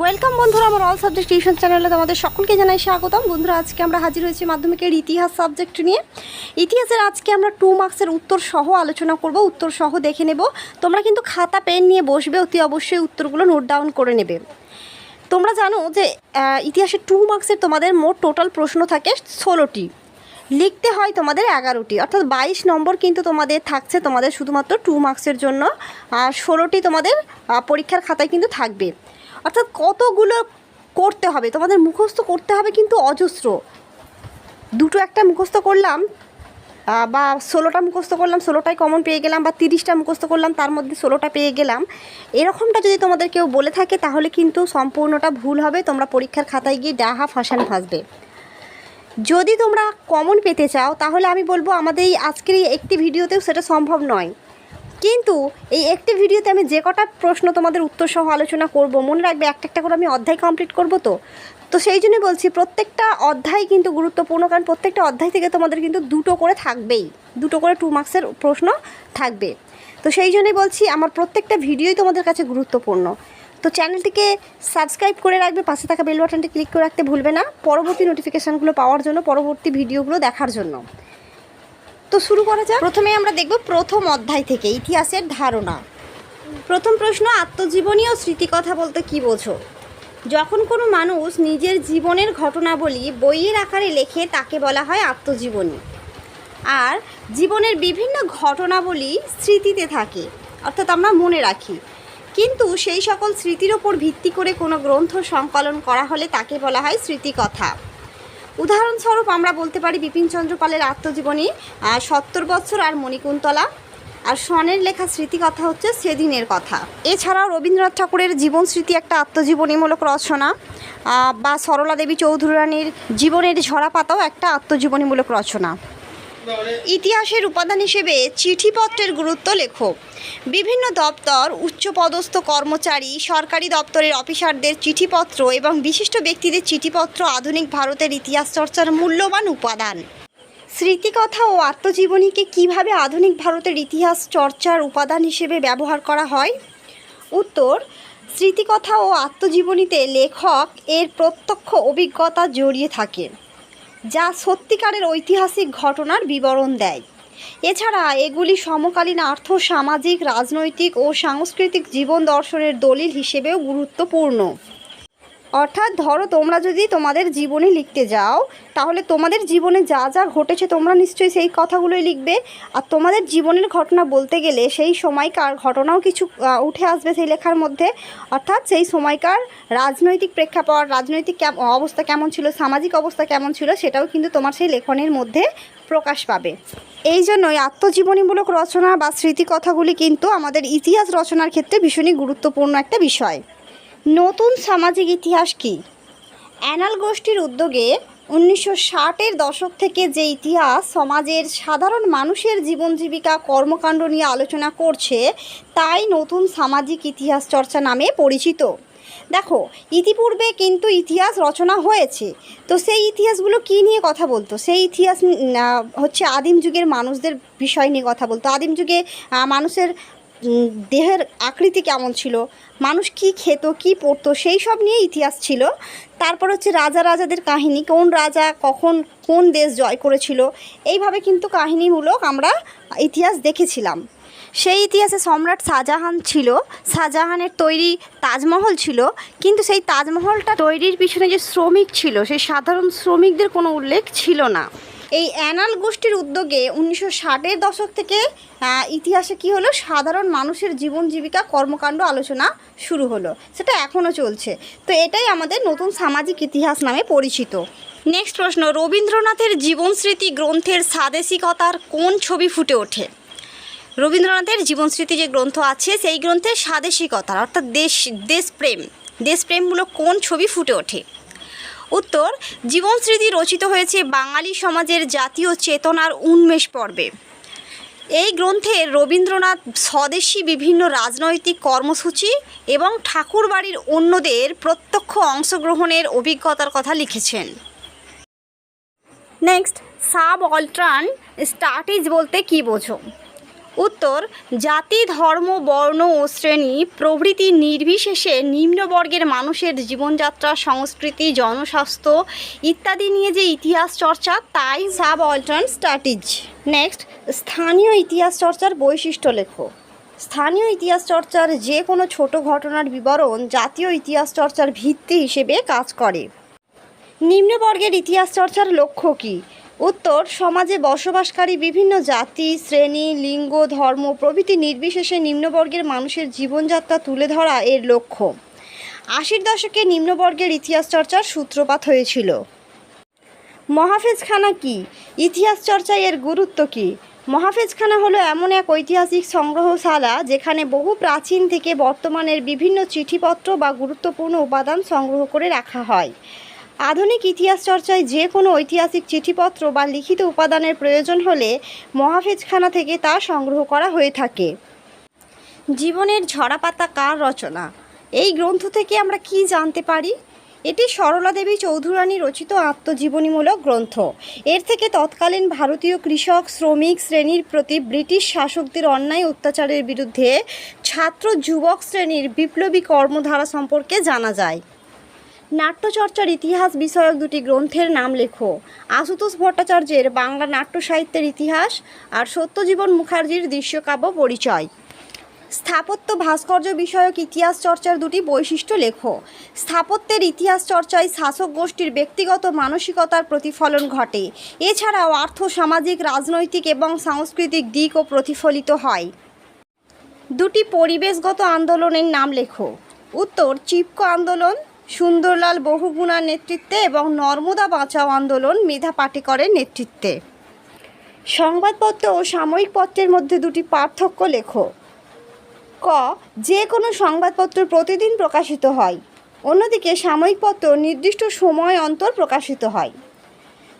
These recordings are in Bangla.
ওয়েলকাম বন্ধুরা আমার অল সাবজেক্ট টিউশন চ্যানেলে তোমাদের সকলকে জানাই স্বাগতম। বন্ধুরা, আজকে আমরা হাজির হয়েছি মাধ্যমিকের ইতিহাস সাবজেক্ট নিয়ে। ইতিহাসের আজকে আমরা টু মার্কসের উত্তর সহ আলোচনা করব, উত্তর সহ দেখে নেব। তোমরা কিন্তু খাতা, পেন নিয়ে বসবে, অতি অবশ্যই উত্তরগুলো নোট ডাউন করে নেবে। তোমরা জানো যে ইতিহাসে টু মার্কসের তোমাদের মোট টোটাল প্রশ্ন থাকে ষোলোটি। লিখতে হয় তোমাদের এগারোটি। অর্থাৎ বাইশ নম্বর কিন্তু তোমাদের থাকছে তোমাদের শুধুমাত্র টু মার্কসের জন্য। আর ষোলোটি তোমাদের পরীক্ষার খাতায় কিন্তু থাকবে। অর্থাৎ কতগুলো করতে হবে? তোমাদের মুখস্থ করতে হবে কিন্তু অজস্র। দুটো একটা মুখস্থ করলাম বা ষোলোটা মুখস্থ করলাম, ষোলোটাই কমন পেয়ে গেলাম, বা তিরিশটা মুখস্থ করলাম, তার মধ্যে ষোলোটা পেয়ে গেলাম। এরকমটা যদি তোমাদের কেউ বলে থাকে, তাহলে কিন্তু সম্পূর্ণটা ভুল হবে। তোমরা পরীক্ষার খাতায় গিয়ে ডাহা ফাঁসান ফাঁসবে যদি তোমরা কমন পেতে চাও, তাহলে আমি বলব আমাদের এই আজকের এই একটি ভিডিওতেও সেটা সম্ভব নয়। কিন্তু এই একটি ভিডিওতে আমি যে কটা প্রশ্ন তোমাদের উত্তর সহ আলোচনা করব, মনে রাখবে একটা একটা করে আমি অধ্যায় কমপ্লিট করব তো? তো সেই জন্যই বলছি প্রত্যেকটা অধ্যায় কিন্তু গুরুত্বপূর্ণ, কারণ প্রত্যেকটা অধ্যায় থেকে তোমাদের কিন্তু দুটো করে থাকবেই, দুটো করে টু মার্কসের প্রশ্ন থাকবে। তো সেই জন্যই বলছি আমার প্রত্যেকটা ভিডিওই তোমাদের কাছে গুরুত্বপূর্ণ। তো চ্যানেলটিকে সাবস্ক্রাইব করে রাখবে, পাশে থাকা বেল বাটনটি ক্লিক করে রাখতে ভুলবে না। পরবর্তী নোটিফিকেশানগুলো পাওয়ার জন্য, পরবর্তী ভিডিওগুলো দেখার জন্য। তো শুরু করা যাক। প্রথমে আমরা দেখব প্রথম অধ্যায় থেকে, ইতিহাসের ধারণা। প্রথম প্রশ্ন, আত্মজীবনী ও স্মৃতিকথা বলতে কি বোঝো? যখন কোনো মানুষ নিজের জীবনের ঘটনাবলী বইয়ের আকারে লেখে, তাকে বলা হয় আত্মজীবনী। আর জীবনের বিভিন্ন ঘটনাবলী স্মৃতিতে থাকে, অর্থাৎ আমরা মনে রাখি। কিন্তু সেই সকল স্মৃতির ওপর ভিত্তি করে কোনো গ্রন্থ সংকলন করা হলে তাকে বলা হয় স্মৃতিকথা। উদাহরণস্বরূপ আমরা বলতে পারি বিপিনচন্দ্র পালের আত্মজীবনী সত্তর বছর আর মণিকুন্তলা। আর স্বনের লেখা স্মৃতিকথা হচ্ছে সেদিনের কথা। এছাড়াও রবীন্দ্রনাথ ঠাকুরের জীবন স্মৃতি একটা আত্মজীবনীমূলক রচনা বা সরলা দেবী চৌধুরানীর জীবনের ঝরা পাতাও একটা আত্মজীবনীমূলক রচনা। ইতিহাসের উপাদান হিসেবে চিঠিপত্রের গুরুত্ব লেখো বিভিন্ন দপ্তর, উচ্চপদস্থ কর্মচারী, সরকারি দপ্তরের অফিসারদের চিঠিপত্র এবং বিশিষ্ট ব্যক্তিদের চিঠিপত্র আধুনিক ভারতের ইতিহাস চর্চার মূল্যবান উপাদান। স্মৃতিকথা ও আত্মজীবনীকে কীভাবে আধুনিক ভারতের ইতিহাস চর্চার উপাদান হিসেবে ব্যবহার করা হয়? উত্তর, স্মৃতিকথা ও আত্মজীবনীতে লেখক এর প্রত্যক্ষ অভিজ্ঞতা জড়িয়ে থাকে। যা সত্যিকারের ঐতিহাসিক ঘটনার বিবরণ দেয়। এছাড়া এগুলি সমকালীন আর্থ, সামাজিক, রাজনৈতিক ও সাংস্কৃতিক জীবন দর্শনের দলিল হিসেবেও গুরুত্বপূর্ণ। অর্থাৎ ধরো তোমরা যদি তোমাদের জীবনে লিখতে যাও, তাহলে তোমাদের জীবনে যা যা ঘটেছে তোমরা নিশ্চয়ই সেই কথাগুলোই লিখবে। আর তোমাদের জীবনের ঘটনা বলতে গেলে সেই সময়কার ঘটনাও কিছু উঠে আসবে সেই লেখার মধ্যে। অর্থাৎ সেই সময়কার রাজনৈতিক প্রেক্ষাপট, রাজনৈতিক অবস্থা কেমন ছিল, সামাজিক অবস্থা কেমন ছিল, সেটাও কিন্তু তোমার সেই লেখনের মধ্যে প্রকাশ পাবে। এই জন্যই আত্মজীবনীমূলক রচনা বা স্মৃতিকথাগুলি কিন্তু আমাদের ইতিহাস রচনার ক্ষেত্রে ভীষণই গুরুত্বপূর্ণ একটা বিষয়। নতুন সামাজিক ইতিহাস কি? অ্যানাল গোষ্ঠীর উদ্যোগে উনিশশো ষাটের দশক থেকে যে ইতিহাস সমাজের সাধারণ মানুষের জীবন জীবিকা কর্মকাণ্ড নিয়ে আলোচনা করছে, তাই নতুন সামাজিক ইতিহাস চর্চা নামে পরিচিত। দেখো, ইতিপূর্বে কিন্তু ইতিহাস রচনা হয়েছে। তো সেই ইতিহাসগুলো কী নিয়ে কথা বলতো? সেই ইতিহাস হচ্ছে আদিম যুগের মানুষদের বিষয় নিয়ে কথা বলতো। আদিম যুগে মানুষের দেহের আকৃতি কেমন ছিল? মানুষ কি খেত, কি পড়তো, সেই সব নিয়ে ইতিহাস ছিল। তারপর হচ্ছে রাজা রাজাদের কাহিনী, কোন রাজা কখন কোন দেশ জয় করেছিল, এইভাবে কিন্তু কাহিনীমূলক আমরা ইতিহাস দেখেছিলাম। সেই ইতিহাসে সম্রাট শাহজাহান ছিল, শাহজাহানের তৈরি তাজমহল ছিল, কিন্তু সেই তাজমহলটা তৈরির পিছনে যে শ্রমিক ছিল, সেই সাধারণ শ্রমিকদের কোনো উল্লেখ ছিল না। এই অ্যানাল গোষ্ঠীর উদ্যোগে উনিশশো ষাটের দশক থেকে ইতিহাসে কি হলো? সাধারণ মানুষের জীবন জীবিকা কর্মকাণ্ড আলোচনা শুরু হলো। সেটা এখনও চলছে। তো এটাই আমাদের নতুন সামাজিক ইতিহাস নামে পরিচিত। নেক্সট প্রশ্ন, রবীন্দ্রনাথের জীবন স্মৃতি গ্রন্থের স্বাদেশিকতার কোন ছবি ফুটে ওঠে? রবীন্দ্রনাথের জীবন স্মৃতি যে গ্রন্থ আছে, সেই গ্রন্থের স্বাদেশিকতার, অর্থাৎ দেশ, দেশপ্রেম, দেশপ্রেমমূলক কোন ছবি ফুটে ওঠে? উত্তর জীবন স্মৃতি রচিত হয়েছে বাঙালি সমাজের জাতীয় চেতনার উন্মেষ পর্বে। এই গ্রন্থে রবীন্দ্রনাথ স্বদেশী বিভিন্ন রাজনৈতিক কর্মসূচি এবং ঠাকুরবাড়ির অন্যদের প্রত্যক্ষ অংশগ্রহণের অভিজ্ঞতার কথা লিখেছেন। নেক্সট সাব অল্ট্রান স্টার্টিজ বলতে কী বোঝো? উত্তর, জাতি, ধর্ম, বর্ণ ও শ্রেণি প্রভৃতি নির্বিশেষে নিম্নবর্গের মানুষের জীবনযাত্রা, সংস্কৃতি, জনস্বাস্থ্য ইত্যাদি নিয়ে যে ইতিহাস চর্চা, তাই সাব অল্টার্ন স্টাডিজ নেক্সট, স্থানীয় ইতিহাস চর্চার বৈশিষ্ট্য লেখো। স্থানীয় ইতিহাস চর্চার যে কোনো ছোট ঘটনার বিবরণ জাতীয় ইতিহাস চর্চার ভিত্তি হিসেবে কাজ করে। নিম্নবর্গের ইতিহাস চর্চার লক্ষ্য কী? উত্তর, সমাজে বসবাসকারী বিভিন্ন জাতি, শ্রেণি, লিঙ্গ, ধর্ম, প্রভৃতি নির্বিশেষে নিম্নবর্গের মানুষের জীবনযাত্রা তুলে ধরা এর লক্ষ্য। আশির দশকে নিম্নবর্গের ইতিহাস চর্চার সূত্রপাত হয়েছিল। মহাফেজখানা কি? ইতিহাস চর্চায় এর গুরুত্ব কী? মহাফেজখানা হলো এমন এক ঐতিহাসিক সংগ্রহশালা যেখানে বহু প্রাচীন থেকে বর্তমানের বিভিন্ন চিঠিপত্র বা গুরুত্বপূর্ণ উপাদান সংগ্রহ করে রাখা হয়। আধুনিক ইতিহাস চর্চায় যে কোনো ঐতিহাসিক চিঠিপত্র বা লিখিত উপাদানের প্রয়োজন হলে মহাফেজখানা থেকে তা সংগ্রহ করা হয়ে থাকে। জীবনের ঝরাপাতা কার রচনা? এই গ্রন্থ থেকে আমরা কি জানতে পারি? এটি সরলা দেবী চৌধুরানী রচিত আত্মজীবনীমূলক গ্রন্থ। এর থেকে তৎকালীন ভারতীয় কৃষক, শ্রমিক শ্রেণির প্রতি ব্রিটিশ শাসকদের অন্যায় অত্যাচারের বিরুদ্ধে ছাত্র যুবক শ্রেণির বিপ্লবী কর্মধারা সম্পর্কে জানা যায়। নাট্যচর্চার ইতিহাস বিষয়ক দুটি গ্রন্থের নাম লেখো। আশুতোষ ভট্টাচার্যের বাংলা নাট্য সাহিত্যের ইতিহাস আর সত্যজীবন মুখার্জির দৃশ্যকাব্য পরিচয়। স্থাপত্য ভাস্কর্য বিষয়ক ইতিহাস চর্চার দুটি বৈশিষ্ট্য লেখো। স্থাপত্যের ইতিহাস চর্চায় শাসক গোষ্ঠীর ব্যক্তিগত মানসিকতার প্রতিফলন ঘটে। এছাড়াও আর্থ, সামাজিক, রাজনৈতিক এবং সাংস্কৃতিক দিকও প্রতিফলিত হয়। দুটি পরিবেশগত আন্দোলনের নাম লেখো। উত্তর, চিপকো আন্দোলন সুন্দরলাল বহুগুণার নেতৃত্বে এবং নর্মদা বাঁচাও আন্দোলন মেধা পাটেকরের নেতৃত্বে। সংবাদপত্র ও সাময়িক পত্রের মধ্যে দুটি পার্থক্য লেখো। ক, যে কোনো সংবাদপত্র প্রতিদিন প্রকাশিত হয়। অন্যদিকে সাময়িক পত্র নির্দিষ্ট সময় অন্তর প্রকাশিত হয়।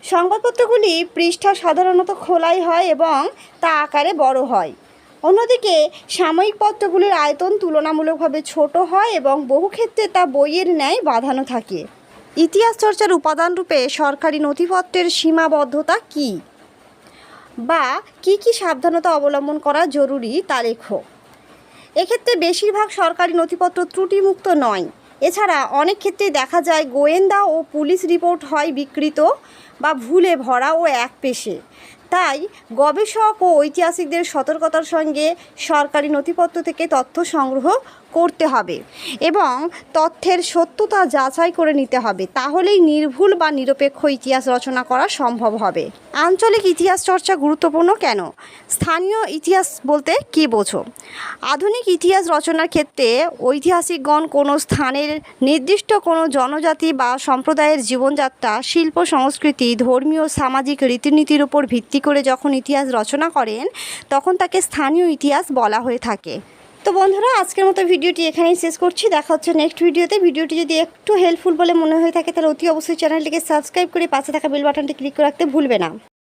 সংবাদপত্রগুলি পৃষ্ঠা সাধারণত খোলাই হয় এবং তা আকারে বড় হয়। অন্যদিকে সাময়িক পত্রগুলির আয়তন তুলনামূলকভাবে ছোট হয় এবং বহু ক্ষেত্রে তা বইয়ের ন্যায় বাঁধানো থাকে। ইতিহাস চর্চার উপাদান রূপে সরকারি নথিপত্রের সীমাবদ্ধতা কী? বা কি কি সাবধানতা অবলম্বন করা জরুরি তা লেখো। এক্ষেত্রে বেশিরভাগ সরকারি নথিপত্র ত্রুটিমুক্ত নয়। এছাড়া অনেক ক্ষেত্রে দেখা যায় গোয়েন্দা ও পুলিশ রিপোর্ট হয় বিকৃত বা ভুলে ভরা ও এক পেশে তাই গবেষক ও ঐতিহাসিকদের সতর্কতার সঙ্গে সরকারি নথিপত্র থেকে তথ্য সংগ্রহ করতে হবে এবং তথ্যের সত্যতা যাচাই করে নিতে হবে। তাহলেই নির্ভুল বা নিরপেক্ষ ইতিহাস রচনা করা সম্ভব হবে। আঞ্চলিক ইতিহাস চর্চা গুরুত্বপূর্ণ কেন? স্থানীয় ইতিহাস বলতে কী বোঝো? আধুনিক ইতিহাস রচনার ক্ষেত্রে ঐতিহাসিকগণ কোনো স্থানের নির্দিষ্ট কোনো জনজাতি বা সম্প্রদায়ের জীবনযাত্রা, শিল্প, সংস্কৃতি, ধর্মীয়, সামাজিক রীতিনীতির উপর ভিত্তি করে যখন ইতিহাস রচনা করেন, তখন তাকে স্থানীয় ইতিহাস বলা হয়ে থাকে। তো বন্ধুরা, আজকের মতো ভিডিওটি এখানেই শেষ করছি। দেখা হচ্ছে নেক্সট ভিডিওতে। ভিডিওটি যদি একটু হেল্পফুল বলে মনে হয়ে থাকে, তাহলে অতি অবশ্যই চ্যানেলটিকে সাবস্ক্রাইব করে পাশে থাকা বেল বাটনটি ক্লিক করে রাখতে ভুলবে না।